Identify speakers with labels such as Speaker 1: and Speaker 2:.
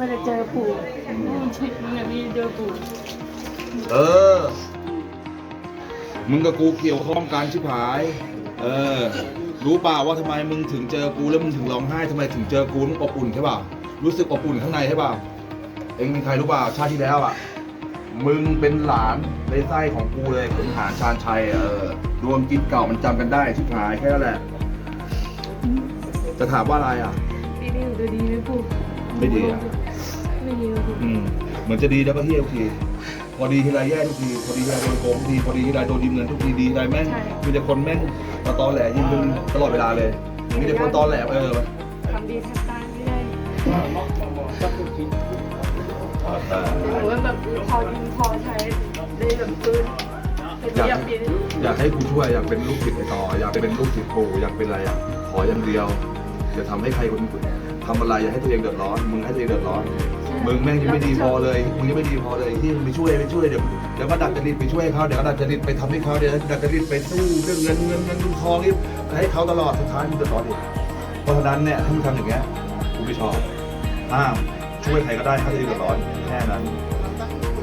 Speaker 1: ไม่ได้เจอปู่มึงชิดมึงอย่างนี้เจอปู่
Speaker 2: เออ มึงกับกูเกี่ยวข้องกันชิบหาย เออ รู้เปล่าว่าทำไมมึงถึงเจอกูแล้วมึงถึงร้องไห้ทำไมถึงเจอกูมึงอบอุ่นใช่ป่ะรู้สึกอบอุ่นข้างในใช่ป่ะเองเป็นใครรู้เปล่าชาติที่แล้วอะ มึงเป็นหลานในไส้ของกูเลยขุนหารชาญชัย เออ รวมกินเก่ามันจำกันได้ชิบหายแค่นั้นแหละ จะถามว่าอะไรอะ
Speaker 1: ปีนี้หนูจะดีไหมปู่
Speaker 2: ไม่ดีอะ
Speaker 1: ไม่ดีนะปู่
Speaker 2: อืมเหมือนจะดีแล้วก็เฮี้ยทุกทีพอดีทีไรแย่ทุกทีพอดีทีไรโดนโกงทุกทีพอดีทีไรโดนยืมเงินทุกทีดีทีไรแม่งมีแต่คนแม่งมาตอแหลยืมเงินตลอดเวลาเลยมีแต่คนตอแหลเออ
Speaker 1: ทำดีแทบตายไม่ได้
Speaker 2: เออ
Speaker 1: หนูว่าแบบพอกินพอใช้ได้แบบปืนเป็น
Speaker 2: อยาก
Speaker 1: อยากปีน
Speaker 2: อยากให้กูช่วยอยากเป็นลูกศิษย์ไอ้ต่ออยากเป็นลูกศิษย์ปู่อยากเป็นอะไรอะขออย่างเดียวอย่าทำให้ใครคนอื่นทำอะไรอย่าให้ตัวเองเดือดร้อน มึงให้ตัวเองเดือดร้อน มึงแม่งยังไม่ดีพอเลยมึงยังไม่ดีพอเลยที่มึงไปช่วยไปช่วยเดี๋ยวเดี๋ยวก็ดัดจริตไปช่วยเขาเดี๋ยวก็ดัดจริตไปทำให้เขาเดี๋ยวดัดจริตไปสู้เรื่องเงินเงินเงินทองนี่ให้เขาตลอดสุดท้ายมึงจะรอดร้อนอีกเพราะฉะนั้นเนี่ยถ้ามึงทำอย่างเงี้ยกูไม่ชอบห้ามช่วยใครก็ได้ถ้าจะเดือดร้อนแค่นั้น